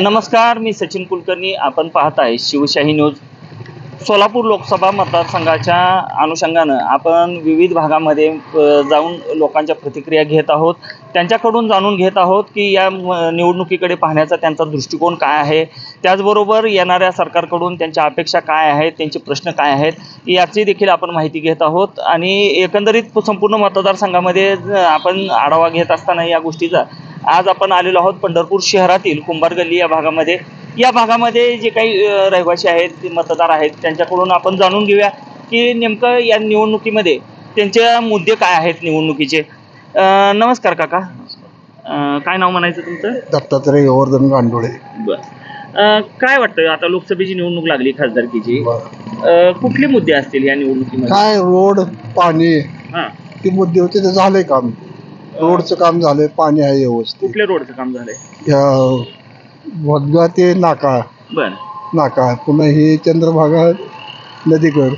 नमस्कार मी सचिन कुलकर्णी. आपण पाहत आहे शिवशाही न्यूज. सोलापूर लोकसभा मतदारसंघाच्या अनुषंगानं आपण विविध भागामध्ये जाऊन लोकांच्या प्रतिक्रिया घेत आहोत. त्यांच्याकडून जाणून घेत आहोत की या निवडणुकीकडे पाहण्याचा त्यांचा दृष्टिकोन काय आहे? त्याचबरोबर येणाऱ्या सरकारकडून त्यांच्या अपेक्षा काय आहेत? त्यांचे प्रश्न काय आहेत? याची देखील आपण माहिती घेत आहोत. आणि एकंदरीत संपूर्ण मतदारसंघामध्ये आपण आढावा घेत असताना या गोष्टीचा आज आपण आलेलो आहोत पंढरपूर शहरातील कुंभार गल्ली या भागामध्ये. या भागामध्ये जे काही रहिवासी आहेत ते मतदार आहेत त्यांच्याकडून आपण जाणून घेऊया की नेमकं या निवडणुकीमध्ये त्यांचे मुद्दे काय आहेत निवडणुकीचे. नमस्कार काका. काय नाव म्हणायचं तुमचं? दत्तात्रय गोवर्धन गांडोळे. बरं. काय वाटतं आता लोकसभेची निवडणूक लागली खासदारकीची? अ, कुठले मुद्दे असतील या निवडणुकीमध्ये? काय रोड पाणी हां. ते मुद्दे होते ते झालंय काम. रोडचं काम झालंय पाणी आहे व्यवस्थित. कुठल्या रोडचं काम झालंय? या वदगा ते नाका. बरं. नाका पुन्हा हे चंद्रभागा नदीकड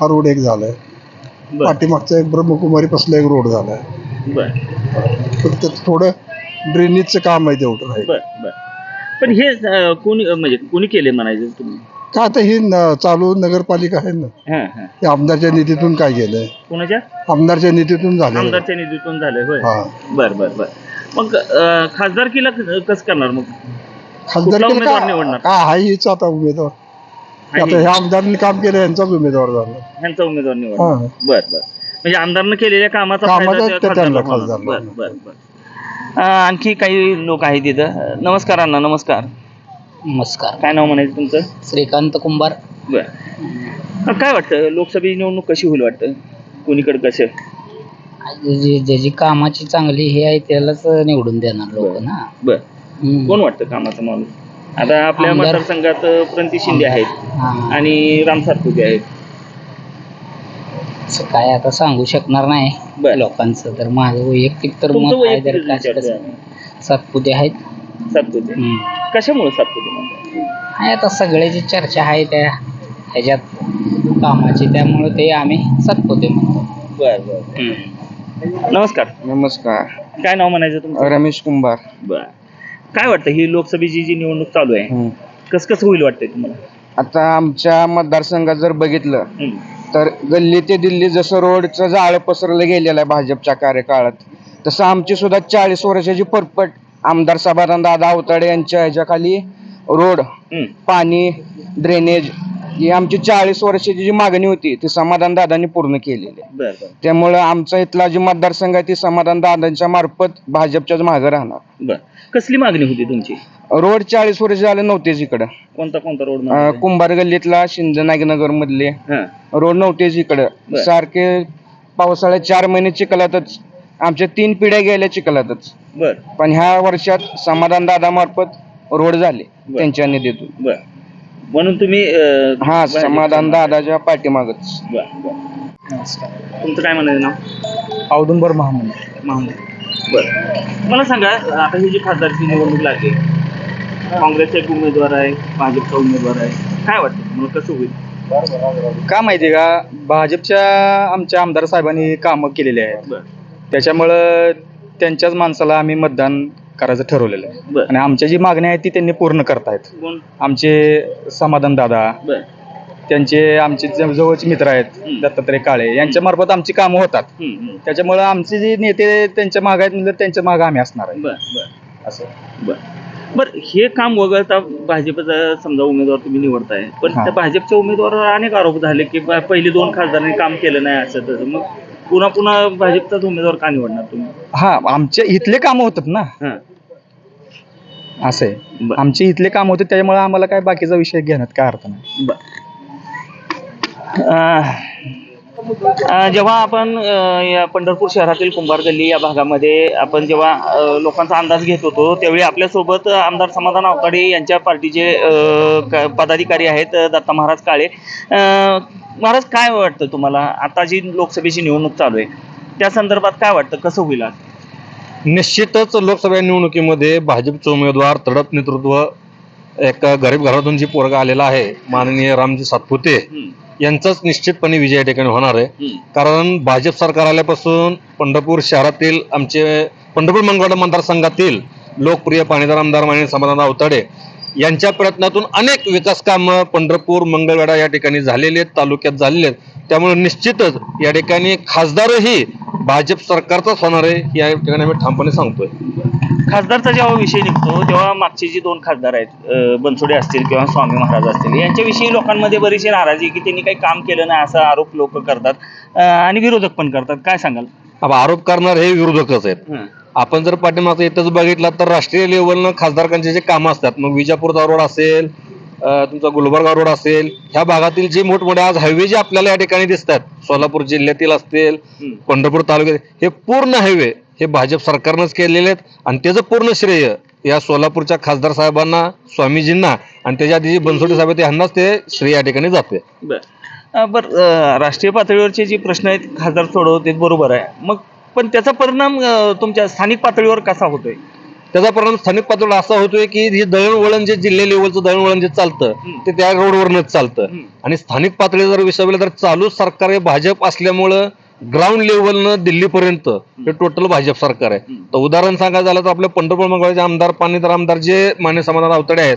हा रोड एक झालाय. बरं. पाठीमागचा एक ब्रह्मकुमारी पासला एक रोड झालाय. बरं. फक्त थोडं ड्रेनेजचं काम आहे तेवढं आहे बर बर. पण हे अं, कोणी म्हणजे कोणी केले म्हणायचं तुम्ही? का आता ही न- चालू नगरपालिका आहे ना. हां हां. हे आमदारच्या निधीतून काय केलंय? कोणाच्या? आमदारच्या निधीतून झालं आमदारच्या निधीतून झालंय होय. हा. बर बर बर. मग अं, खासदारकीला क- कसं करणार मग? खासदार कुठला उमेदवार निवडणार? काय आहे हीच आता उमेदवार. आता ह्या आमदारांनी काम केलं यांचाच उमेदवार झाला. ह्यांचा उमेदवार निवड हा. बर बर. म्हणजे आमदारनं केलेल्या कामाचा त्या त्यांना खासदारला खासदारला होणार. बर बर बर. अं, आणखी काही लोक आहेत इथं. अं, नमस्कार अण्णा. नमस्कार. नमस्कार. काय नाव म्हणायचं तुमचं? श्रीकांत कुंभार. बर. काय वाटतं? लोकसभेची निवडणूक कशी होईल वाटतं? कोणीकडे कसं? जी ज्याची कामाची चांगली हे आहे त्यालाच निवडून देणार लोक. ना. बर. हम्म. कोण वाटतं कामाचा माणूस? आता आपल्या आमदार- मतदारसंघात प्रणती शिंदे आहेत हा. आणि राम सातपुते आहेत. असं काय आता सांगू शकणार नाही बरं. लोकांचं. तर माझं वैयक्तिक तर तुमचं मत आहे काय कसं- सातपुते आहेत. सातपुते हम्म. कशामुळे सातपुते म्हणतात? आहे आता सगळ्याची चर्चा आहे त्या ह्याच्यात कामाची त्यामुळे ते आम्ही सातपुते म्हणतो बर बर. नमस्कार. नमस्कार. काय नाव म्हणायचं तुमचं? रमेश कुंभार. बर. काय वाटतं ही लोकसभेची जी निवडणूक चालू आहे हं. कस कसं होईल वाटतंय तुम्हाला? आता आमच्या मतदारसंघात जर बघितलं हं. तर गल्ली ते दिल्ली जसं रोडचं जाळं पसरलं गेलेलं आहे भाजपच्या कार्यकाळात तसं आमची सुद्धा चाळीस वर्षाची परपट आमदार सभाराम दादा अवताडे यांच्या ह्याच्याखाली रोड. पाणी ड्रेनेज ही आमची चाळीस वर्षाची जी मागणी होती ती समाधान दादांनी पूर्ण केलेली. आहे त्यामुळं आमचा इथला जी मतदारसंघ आहे ती समाधान दादांच्या मार्फत भाजपच्याच मागं राहणार. कसली मागणी होती तुमची? रोड चाळीस वर्ष झाले नव्हतेच इकडं. कोणता कोणता रोड कुंभार गल्लीतला शिंदे नागनगर मधले रोड नव्हतेच इकडं. सारखे पावसाळ्यात चार महिने चिखलातच आमच्या तीन पिढ्या गेल्या चिखलातच. बर. पण ह्या वर्षात समाधान दादा मार्फत रोड झाले बर. त्यांच्या निधीतून. बर. म्हणून तुम्ही अं, हा समाधान दादाच्या पाठीमागच. बर बर. तुमचं काय म्हणायचं नाव? औदुंबर महामंडळ महमूद बर. मला सांगा आता ही जी खासदारची निवडणूक लागली काँग्रेसचा एक उमेदवार आहे भाजपचा उमेदवार आहे. काय वाटतं तुम्हाला? कसं होईल? का माहिती का? भाजपच्या आमच्या आमदार साहेबांनी कामं केलेली आहेत. बर. त्याच्यामुळं त्यांच्याच माणसाला आम्ही मतदान करायचं ठरवलेलं आहे. बर. आणि आमच्या जी मागणी आहे ती त्यांनी पूर्ण करतायत. कोण? आमचे समाधान दादा बर. त्यांचे आमचे जे जवळचे मित्र आहेत हं. दत्तात्रय काळे यांच्या मार्फत आमची कामं होतात. हम्म, हम्म. त्याच्यामुळं आमचे जे नेते त्यांच्या मागे आहेत म्हणजे त्यांच्या मागे आम्ही असणार आहे. बर बर. असं. बर. बर हे काम वगळता भाजपचा समजा उमेदवार तुम्ही निवडताय पण हा. त्या भाजपच्या उमेदवारावर अनेक आरोप झाले की बा- पहिली दोन खासदारांनी काम केलं नाही असं तसं. मग पुन्हा पुन्हा भाजपचाच उमेदवार का निवडणार तुम्ही? हा आमचे इथले कामं होतात ना. हा. असं आहे. बर. आमचे इथले काम होते त्यामुळे आम्हाला काय बाकीचा विषय घेण्यात काय अर्थ नाही. बर. जेव्हा आपण या पंढरपूर शहरातील कुंभार गल्ली या भागामध्ये आपण जेव्हा लोकांचा अंदाज घेत होतो त्यावेळी आपल्यासोबत आमदार समाधान आवताडे यांच्या पार्टीचे पदाधिकारी आहेत दत्ता महाराज काळे. महाराज काय वाटतं तुम्हाला? आता जी लोकसभेची निवडणूक चालू आहे त्या संदर्भात काय वाटतं? कसं होईल निश्चितच लोकसभा निवडणुकीमध्ये भाजपचे उमेदवार तडप नेतृत्व एका गरीब घरातून जी पोरगा आलेला आहे माननीय रामजी सातपुते यांचाच निश्चितपणे विजय या ठिकाणी होणार आहे. कारण भाजप सरकार आल्यापासून पंढरपूर शहरातील आमचे पंढरपूर मंगळवाडा मतदारसंघातील लोकप्रिय पाणीदार आमदार माननीय समाधान अवताडे यांच्या प्रयत्नातून अनेक विकास कामं पंढरपूर मंगळवेढा या ठिकाणी झालेले आहेत तालुक्यात झालेले आहेत. त्यामुळे निश्चितच या ठिकाणी खासदारही भाजप सरकारचाच होणार आहे या ठिकाणी आम्ही ठामपणे सांगतोय. खासदारचा जेव्हा विषय निघतो तेव्हा मागचे जे दोन खासदार आहेत बनसोडे असतील किंवा स्वामी महाराज असतील यांच्याविषयी लोकांमध्ये बरीचशी नाराजी की त्यांनी काही काम केलं नाही असा आरोप लोक करतात आणि विरोधक पण करतात. काय सांगाल? आरोप करणार हे विरोधकच आहेत. आपण जर पाठीमागचं इथंच बघितलं तर राष्ट्रीय लेवलनं खासदारकांचे जे कामं असतात मग विजापूरचा रोड असेल तुमचा गुलबर्गा रोड असेल ह्या भागातील जे मोठमोठे आज हायवे जे आपल्याला या ठिकाणी दिसतात सोलापूर जिल्ह्यातील असतील हं. पंढरपूर तालुक्यात हे पूर्ण हायवे हे भाजप सरकारनंच केलेले आहेत आणि त्याचं पूर्ण श्रेय या सोलापूरच्या खासदार साहेबांना स्वामीजींना आणि त्याच्या आधी जे बनसोडे साहेब आहेत यांनाच ते श्रेय या ठिकाणी जाते बर. राष्ट्रीय पातळीवरचे जे प्रश्न आहेत खासदार सोडवते बरोबर आहे. मग पण त्याचा परिणाम तुमच्या स्थानिक पातळीवर कसा होतोय? त्याचा परिणाम स्थानिक पातळीवर असा होतोय की हे दळणवळण जे जिल्हा लेवलचं दळणवळण जे चालतं. ते त्या रोडवरनच चालतं. आणि स्थानिक पातळीवर जर विसरलं तर चालू सरकार हे भाजप असल्यामुळं ग्राउंड लेवलनं दिल्लीपर्यंत हे टोटल भाजप सरकार आहे. तर उदाहरण सांगायचं झालं तर आपल्या पंढरपूर मंगळाचे आमदार पाणीदार आमदार जे मान्य समाधान अवतडे आहेत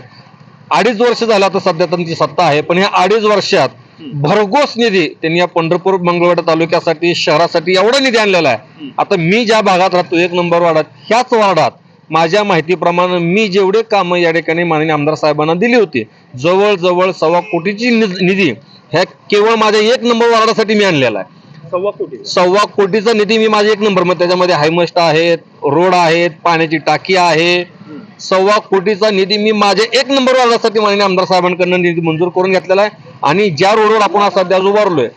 अडीच वर्ष झालं आता सध्या त्यांची सत्ता आहे पण ह्या अडीच वर्षात भरघोस निधी त्यांनी या पंढरपूर मंगळवेढा तालुक्यासाठी शहरासाठी एवढा निधी आणलेला आहे. आता मी ज्या भागात राहतो एक नंबर वार्डात ह्याच वार्डात माझ्या माहितीप्रमाणे मी जेवढे कामं या ठिकाणी माननीय आमदार साहेबांना दिली होती जवळजवळ सव्वा कोटीची निध- ह्या केवळ माझ्या एक नंबर वार्डासाठी मी आणलेला आहे. सव्वा कोटी. सव्वा कोटीचा निधी मी माझ्या एक नंबरमध्ये त्याच्यामध्ये हायमस्ट आहेत रोड आहेत पाण्याची टाकी आहे. सव्वा कोटीचा निधी मी माझ्या एक नंबर वार्डासाठी माननीय आमदार साहेबांकडनं निधी मंजूर करून घेतलेला आहे. आणि ज्या रोडवर आपण सध्या आज उभारलोय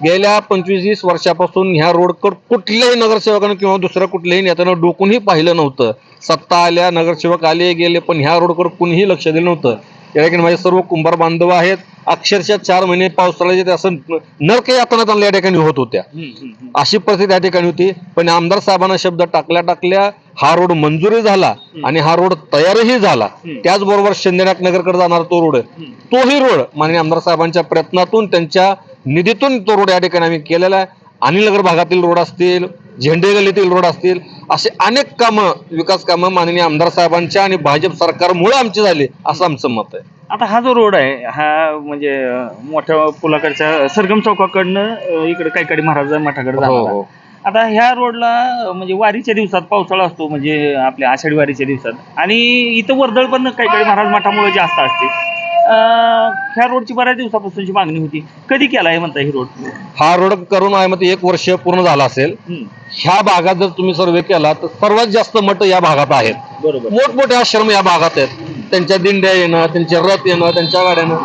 गेल्या पंचवीस वीस वर्षापासून ह्या रोडकडे कुठल्याही नगरसेवकानं किंवा दुसऱ्या कुठल्याही नेत्यानं डोकूनही पाहिलं नव्हतं. सत्ता आल्या नगरसेवक आले गेले पण ह्या रोडकडे कुणीही लक्ष दिलं नव्हतं. या ठिकाणी माझे सर्व कुंभार बांधव आहेत. अक्षरशः चार महिने पावसाळ्याचे ते असं नरक यातना त्यांना या ठिकाणी होत होत्या. अशी परिस्थिती या ठिकाणी होती. पण आमदार साहेबांना शब्द टाकल्या टाकल्या हा रोड मंजुरी झाला आणि हा रोड तयारही झाला. त्याचबरोबर शिंदेनाथ नगरकडे जाणारा तो रोड. तोही रोड माननीय आमदार साहेबांच्या प्रयत्नातून त्यांच्या निधीतून तो रोड या ठिकाणी आम्ही केलेला आहे. अनिलनगर भागातील रोड असतील झेंडे गल्लीतील रोड असतील असे अनेक कामं विकास कामं माननीय आमदार साहेबांच्या आणि भाजप सरकारमुळे आमची झाली असं आमचं मत आहे. आता हा जो रोड आहे हा म्हणजे मोठ्या पुलाकडच्या सरगम चौकाकडनं इकडे कैकाडी महाराज मठाकडे हो, हो. आता ह्या रोडला म्हणजे वारीच्या दिवसात पावसाळा असतो म्हणजे आपल्या आषाढी वारीच्या दिवसात. आणि इथं वर्दळ पण कैकाडी महाराज मठामुळे जास्त असते. ह्या रोडची बऱ्याच दिवसापासूनची मागणी होती. कधी केला आहे म्हणता ही रोड? हा रोड करून आहे मग एक वर्ष पूर्ण झालं असेल. हम्म, ह्या भागात जर तुम्ही सर्वे केला तर सर्वात जास्त मठ या भागात आहेत. बरोबर. मोठमोठे आश्रम या भागात आहेत. त्यांच्या दिंड्या येणं त्यांचे रथ येणं त्यांच्या गाड्यानं.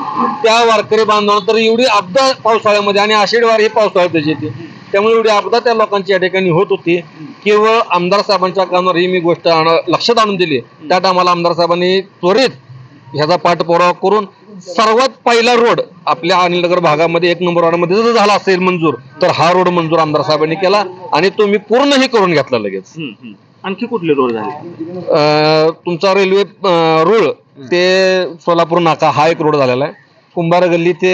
त्या वारकरी बांधवांना तर एवढी अपदा पावसाळ्यामध्ये आणि आषाढी वारी ही पावसाळ्यातच येते. त्यामुळे एवढी अपदा त्या लोकांची या ठिकाणी होत होती. केवळ आमदार साहेबांच्या कामावर ही मी गोष्ट आण- लक्षात आणून दिली. त्या टायमाला आमदार साहेबांनी त्वरित ह्याचा पाठपुरावा करून सर्वात पहिला रोड आपल्या अनिलनगर भागामध्ये एक नंबर वॉर्डमध्ये जर झाला असेल मंजूर तर हा रोड मंजूर आमदार साहेबांनी केला आणि तो मी पूर्णही करून घेतला लगेच. आणखी कुठले रोड झाले? तुमचा रेल्वे रुळ ते सोलापूर नाका हा एक रोड झालेला आहे. कुंभार गल्ली ते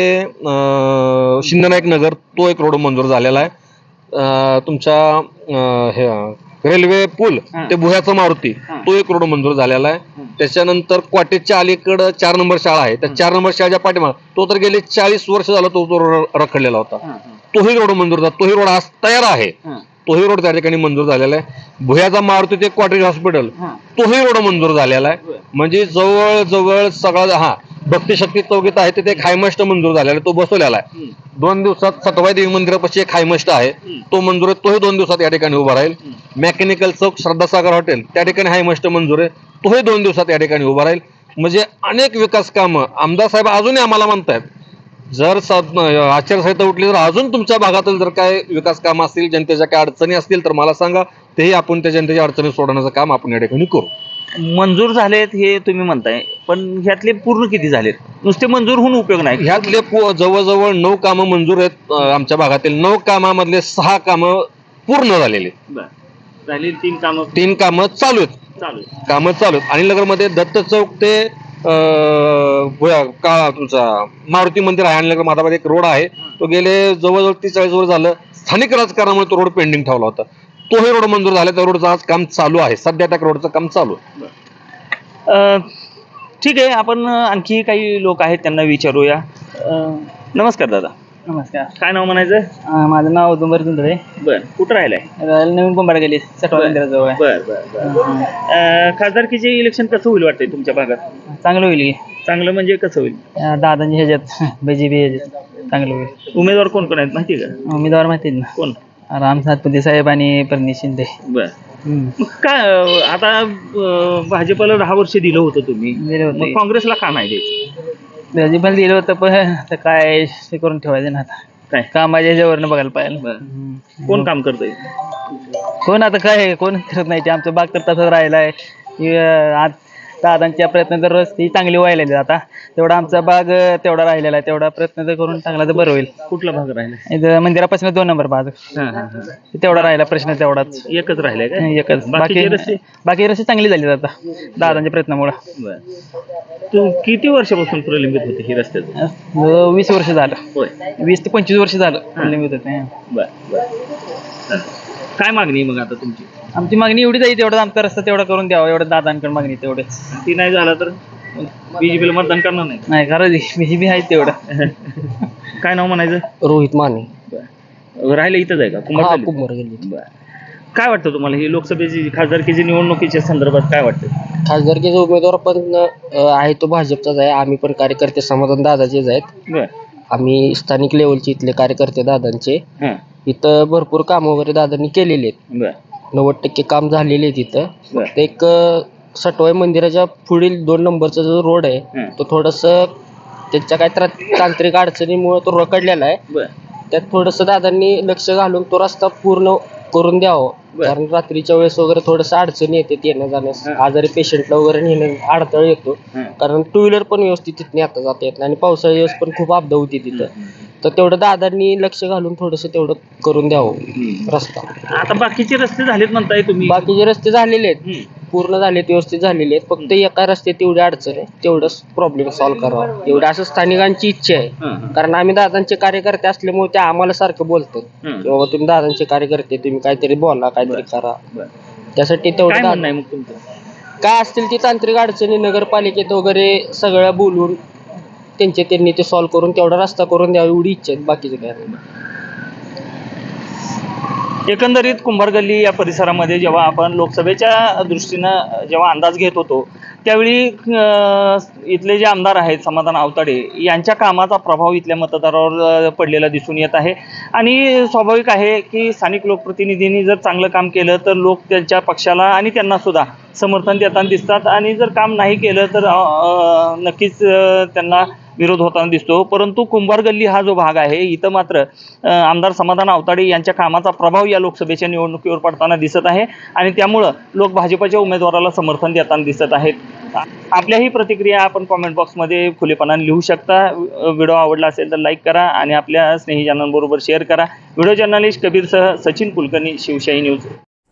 शिंदनायक नगर तो एक रोड मंजूर झालेला आहे. तुमच्या हे रेल्वे पूल. ते भुयाचा मारुती. तो एक रोड मंजूर झालेला आहे. त्याच्यानंतर क्वाटेजच्या अलीकडं चार नंबर शाळा आहे. त्या चार नंबर शाळेच्या पाठीमाग तो तर गेले चाळीस वर्ष झाला तो तो रोड रखडलेला होता. तोही रोड मंजूर झाला. तोही रोड आज तयार आहे. तोही रोड त्या ठिकाणी मंजूर झालेला आहे. भुयाचा मारुती ते क्वाटेज हॉस्पिटल. तोही रोड मंजूर झालेला आहे. म्हणजे जवळ जवळ सगळा हा भक्तिशक्ती चौकीत आहे तिथे एक हायमस्ट मंजूर झालेला आहे तो बसवलेला आहे. दोन दिवसात सटवाई देवी मंदिरापाशी एक हायमस्ट आहे. तो मंजूर आहे तोही दोन दिवसात या ठिकाणी उभा राहील. मेकॅनिकल चौक श्रद्धासागर हॉटेल त्या ठिकाणी हायमस्ट मंजूर आहे. तोही दोन दिवसात या ठिकाणी उभा राहील. म्हणजे अनेक विकास कामं आमदार साहेब अजूनही आम्हाला म्हणतायत. जर आचारसंहिता उठली तर अजून तुमच्या भागातील जर काय विकास कामं असतील जनतेच्या काय अडचणी असतील तर मला सांगा तेही आपण त्या जनतेच्या अडचणी सोडवण्याचं काम आपण या ठिकाणी करू. मंजूर झालेत हे तुम्ही म्हणताय पण ह्यातले पूर्ण किती झालेत? नुसते मंजूर होऊन उपयोग नाही. ह्यातले पु- जवळजवळ नऊ कामं मंजूर आहेत अं, आमच्या भागातील. नऊ कामामधले सहा कामं पूर्ण झालेली आहेत. बरं. राहिलेली तीन कामं. तीन कामं चालू आहेत. चालू आहेत. कामं चालू आहेत. अनिल नगरमध्ये दत्त चौक ते अं, का तुमचा मारुती मंदिर आहे आणलं माधाबाद एक रोड आहे. तो गेले जवळजवळ तीस चाळीस वर्ष झालं स्थानिक राजकारणामुळे तो रोड पेंडिंग ठेवला होता. तोही रोड मंजूर झाला त्या रोडचं आज काम चालू आहे. सध्या त्या रोडचं काम चालू अं, ठीक आहे. आपण आणखी काही लोक आहेत त्यांना विचारूया. नमस्कार दादा. नमस्कार. काय नाव म्हणायचं? माझं नाव उदुंबर जुंदळे बर. कुठं राहिलाय? नवीन कुंभार गेली सटवा मंदिराजवळ. बर बर बर. अं, खासदारकीचे इलेक्शन कसं होईल वाटतंय तुमच्या भागात? चांगलं होईल की. चांगलं म्हणजे कसं होईल? दादांच्या ह्याच्यात बीजेपी ह्याच्यात चांगलं होईल. उमेदवार कोण कोण आहेत माहिती आहे का? उमेदवार माहिती ना. कोण? राम सातपुते साहेब आणि परनी शिंदे. बर. मग काय अं, आता अं, भाजपला दहा वर्ष दिलं होतं तुम्ही. दिले मग होते काँग्रेसला का नाही द्यायचं? भाजीपाला दिलं होतं पण आता काय हे करून ठेवायचं ना आता. काय? कामाच्या ह्याच्यावरनं बघायला पाहिजे बरं. कोण काम करतंय? कोण आता काय आहे? कोण करत नाही ते आमचं बाग तर तसंच राहिलाय. आज दादांच्या प्रयत्न तर रस्ते चांगली व्हायला आता तेवढा आमचा अं, तेवढा राहिलेला आहे. तेवढा प्रयत्न तर करून चांगला तर बरं होईल. कुठला भाग राहिला? इथं मंदिरापासून दोन नंबर हा. तेवढा राहिला प्रश्न तेवढाच. एकच राहिलाय काय एकच. बाकी रस्ते? बाकी रस्ते चांगली झाली आता दादांच्या प्रयत्नामुळे. तू किती वर्षापासून प्रलंबित होती ही रस्त्यात? वीस वर्ष झालं. वीस ते पंचवीस वर्ष झालं प्रलंबित होते बर काय मागणी आहे मग आता तुमची? आमची मागणी एवढीच आहे तेवढा आमचा रस्ता तेवढा करून द्यावा एवढं दादांकडे मागणी तेवढेच ती नाही झाला तर? बीजेपीला मतदान करणार नाही? नाही खरं बीजेपी आहे तेवढं. काय नाव म्हणायचं? रोहित माने. राहिलं इथंच आहे का? कुंभार कुंभार गेली बर. काय वाटतं तुम्हाला? ही लोकसभेची खासदारकीची निवडणुकीच्या संदर्भात काय वाटतं? खासदारकीचा उमेदवार पण अ, आहे तो भाजपचाच आहे. आम्ही पण कार्यकर्ते समाधान दादाचेच आहेत. बर. आम्ही स्थानिक लेवलचे इथले कार्यकर्ते दादांचे. हां. इथं भरपूर काम वगैरे दादांनी केलेले आहेत. बर. नव्वद टक्के काम झालेले आहेत इथं. बर. ते एक अ, सटवाई मंदिराच्या पुढील दोन नंबरचा जो रोड आहे हं. तो थोडंसं त्याच्या काय त्रा तांत्रिक अडचणीमुळे तो रखडलेला आहे. बर. त्यात थोडंसं दादांनी लक्ष घालून तो रस्ता पूर्ण करून द्यावं. बर. कारण रात्रीच्या वेळेस वगैरे थोडंसं अडचणी येते येण्या जाण्यास. हं. आजारी पेशंटला वगैरे नेणं अडथळा येतो. हां. कारण टू व्हीलर पण व्यवस्थित तिथने आता जाता येत नाही आणि पावसाळ्या दिवस पण खूप अपदा होती तिथं. तर तेवढं दादांनी लक्ष घालून थोडंसं तेवढं करून द्यावं रस्ता. आता बाकीचे रस्ते झालेत म्हणताय तुम्ही. बाकीचे रस्ते झालेले आहेत. हम्म. पूर्ण झालेत व्यवस्थित झालेले आहेत. फक्त एका रस्त्यात तेवढी अडचण आहे. तेवढंच प्रॉब्लेम सॉल्व्ह करावा. एवढं असं स्थानिकांची इच्छा आहे. हां, हां. कारण आम्ही दादांचे कार्यकर्ते असल्यामुळे ते आम्हाला सारखं बोलतात. हम्म. की बाबा तुम्ही दादांचे कार्यकर्ते तुम्ही काहीतरी बोला काहीतरी करा. बर. त्यासाठी काय तेवढं म्हणणं दादा- आहे मग तुमचं? काय असतील ती तांत्रिक अडचणी नगरपालिकेत वगैरे सगळ्या बोलून त्यांचे त्यांनी ते सॉल्व्ह करून तेवढा रस्ता करून द्यावा एवढी इच्छा आहे बाकीचे काय नाही. एकंदरीत कुंभार गल्ली या परिसरामध्ये जेव्हा आपण लोकसभेच्या दृष्टीनं जेव्हा अंदाज घेत होतो त्यावेळी इथले जे आमदार आहेत समाधान आवताडे यांच्या कामाचा प्रभाव इथल्या मतदारावर पडलेला दिसून येत आहे आणि स्वाभाविक आहे की स्थानिक लोकप्रतिनिधींनी जर चांगलं काम केलं तर लोक त्यांच्या पक्षाला आणि त्यांना सुद्धा समर्थन देताना दिसतात आणि जर काम नाही केलं तर नक्कीच त्यांना विरोध होताना दिसतो. परंतु कुंभार गल्ली हा जो भाग आहे इथं मात्र आमदार समाधान आवताडे यांच्या कामाचा प्रभाव या लोकसभेच्या निवडणुकीवर पडताना दिसत आहे आणि त्यामुळं लोक भाजपच्या उमेदवाराला समर्थन देताना दिसत आहेत. आपल्याही प्रतिक्रिया आपण कॉमेंट बॉक्समध्ये खुलेपणाने लिहू शकता. व्हिडिओ आवडला असेल तर लाईक करा आणि आपल्या स्नेहीजनांबरोबर शेअर करा. व्हिडिओ जर्नलिस्ट कबीरसह सचिन कुलकर्णी शिवशाही न्यूज